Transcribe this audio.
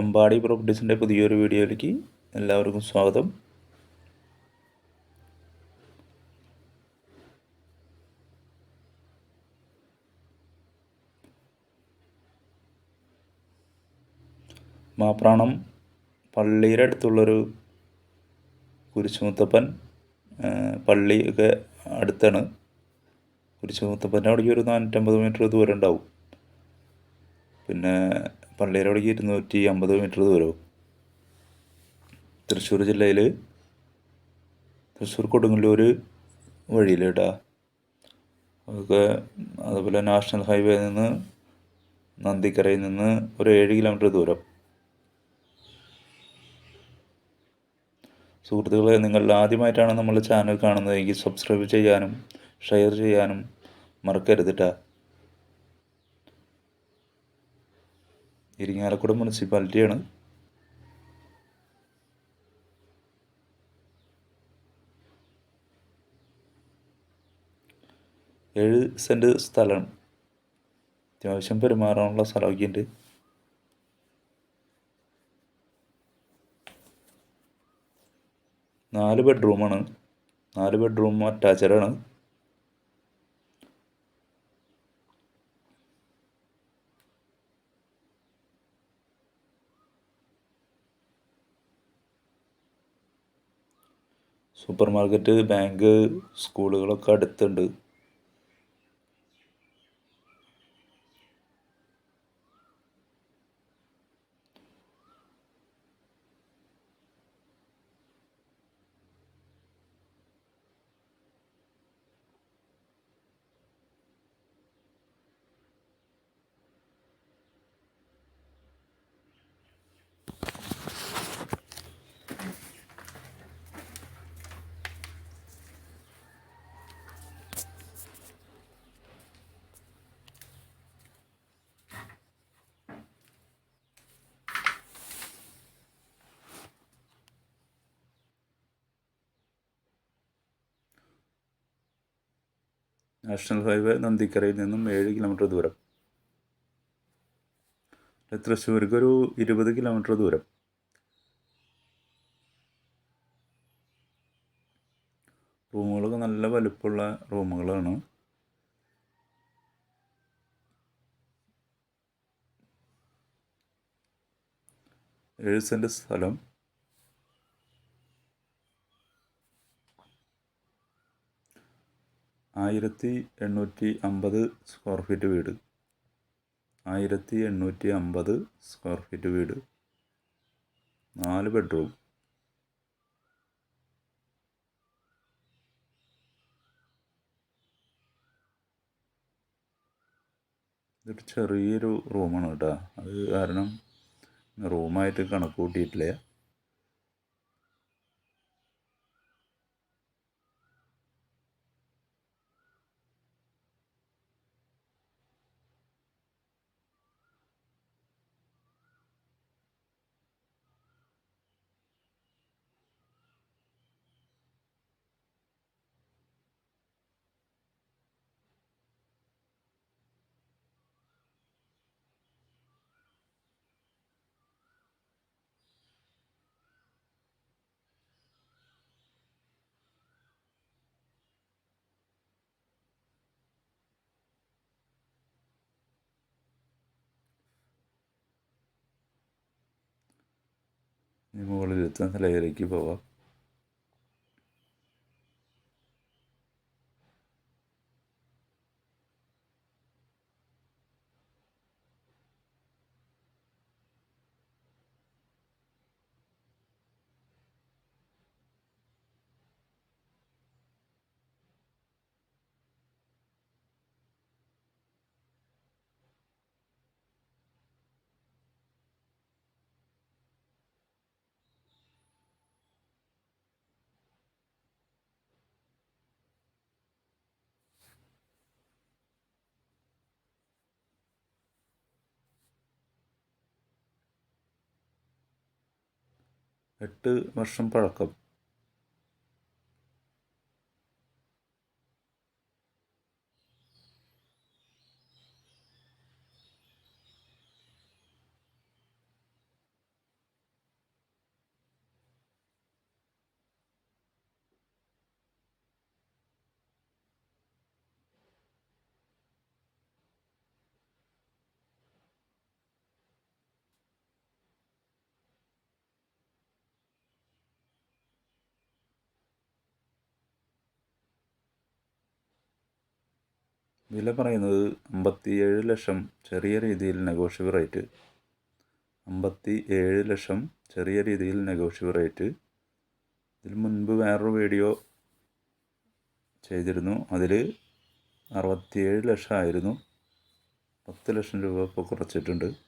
അമ്പാടി പ്രോപ്പർട്ടീസിന്റെ പുതിയൊരു വീഡിയോയിലേക്ക് എല്ലാവർക്കും സ്വാഗതം. മാപ്രാണം പള്ളിയുടെ അടുത്തുള്ളൊരു കുരിശുമുത്തപ്പൻ പള്ളി ഒക്കെ അടുത്താണ്. കുരിശുമുത്തപ്പന്റെ അവിടേക്ക് ഒരു നാനൂറ്റമ്പത് മീറ്റർ ദൂരം ഉണ്ടാവും. പിന്നെ പള്ളിയുടെ അവിടേക്ക് ഇരുന്നൂറ്റി അമ്പത് മീറ്റർ ദൂരവും. തൃശ്ശൂർ ജില്ലയിൽ തൃശ്ശൂർ കൊടുങ്ങല്ലൂർ വഴിയിൽ കേട്ടാ. അതൊക്കെ അതുപോലെ നാഷണൽ ഹൈവേയിൽ നിന്ന് നന്ദിക്കരയിൽ നിന്ന് ഒരു ഏഴ് കിലോമീറ്റർ ദൂരം. സുഹൃത്തുക്കളെ നിങ്ങൾ ആദ്യമായിട്ടാണ് നമ്മൾ ചാനൽ കാണുന്നതെങ്കിൽ സബ്സ്ക്രൈബ് ചെയ്യാനും ഷെയർ ചെയ്യാനും മറക്കരുത് ഇരിങ്ങാലക്കുട മുനിസിപ്പാലിറ്റിയാണ്. ഏഴ് സെന്റ് സ്ഥലം. അത്യാവശ്യം പെരുമാറാനുള്ള സ്ഥലമൊക്കെ ഉണ്ട്. നാല് ബെഡ്റൂമാണ്. നാല് ബെഡ്റൂം അറ്റാച്ചഡാണ്. സൂപ്പർ മാർക്കറ്റ് ബാങ്ക് സ്കൂളുകളൊക്കെ അടുത്തുണ്ട്. നാഷണൽ ഹൈവേ നന്ദിക്കരയിൽ നിന്നും ഏഴ് കിലോമീറ്റർ ദൂരം. തൃശ്ശൂർക്ക് ഒരു ഇരുപത് കിലോമീറ്റർ ദൂരം. റൂമുകളൊക്കെ നല്ല വലുപ്പമുള്ള റൂമുകളാണ്. ഏഴ് സെന്റ് സ്ഥലം. ആയിരത്തി എണ്ണൂറ്റി അമ്പത് സ്ക്വയർ ഫീറ്റ് വീട്. ആയിരത്തി എണ്ണൂറ്റി അമ്പത് സ്ക്വയർ ഫീറ്റ് വീട്. നാല് ബെഡ്റൂം. ഇതൊരു ചെറിയൊരു റൂമാണ് കേട്ടോ. അത് കാരണം റൂമായിട്ട് കണക്ക് കൂട്ടിയിട്ടില്ല. ഇനി മുകളിലെത്തുന്ന നിലയിലേക്ക് പോവാം. എട്ട് വർഷം പഴക്കം. വില പറയുന്നത് അമ്പത്തി ഏഴ് ലക്ഷം ചെറിയ രീതിയിൽ നെഗോഷ്യബിൾ റേറ്റ്. അമ്പത്തി ഏഴ് ലക്ഷം ചെറിയ രീതിയിൽ നെഗോഷ്യബിൾ റേറ്റ്. ഇതിൽ മുൻപ് വേറൊരു വീഡിയോ ചെയ്തിരുന്നു. അതിൽ അറുപത്തിയേഴ് ലക്ഷമായിരുന്നു. പത്ത് ലക്ഷം രൂപ ഇപ്പോൾ കുറച്ചിട്ടുണ്ട്.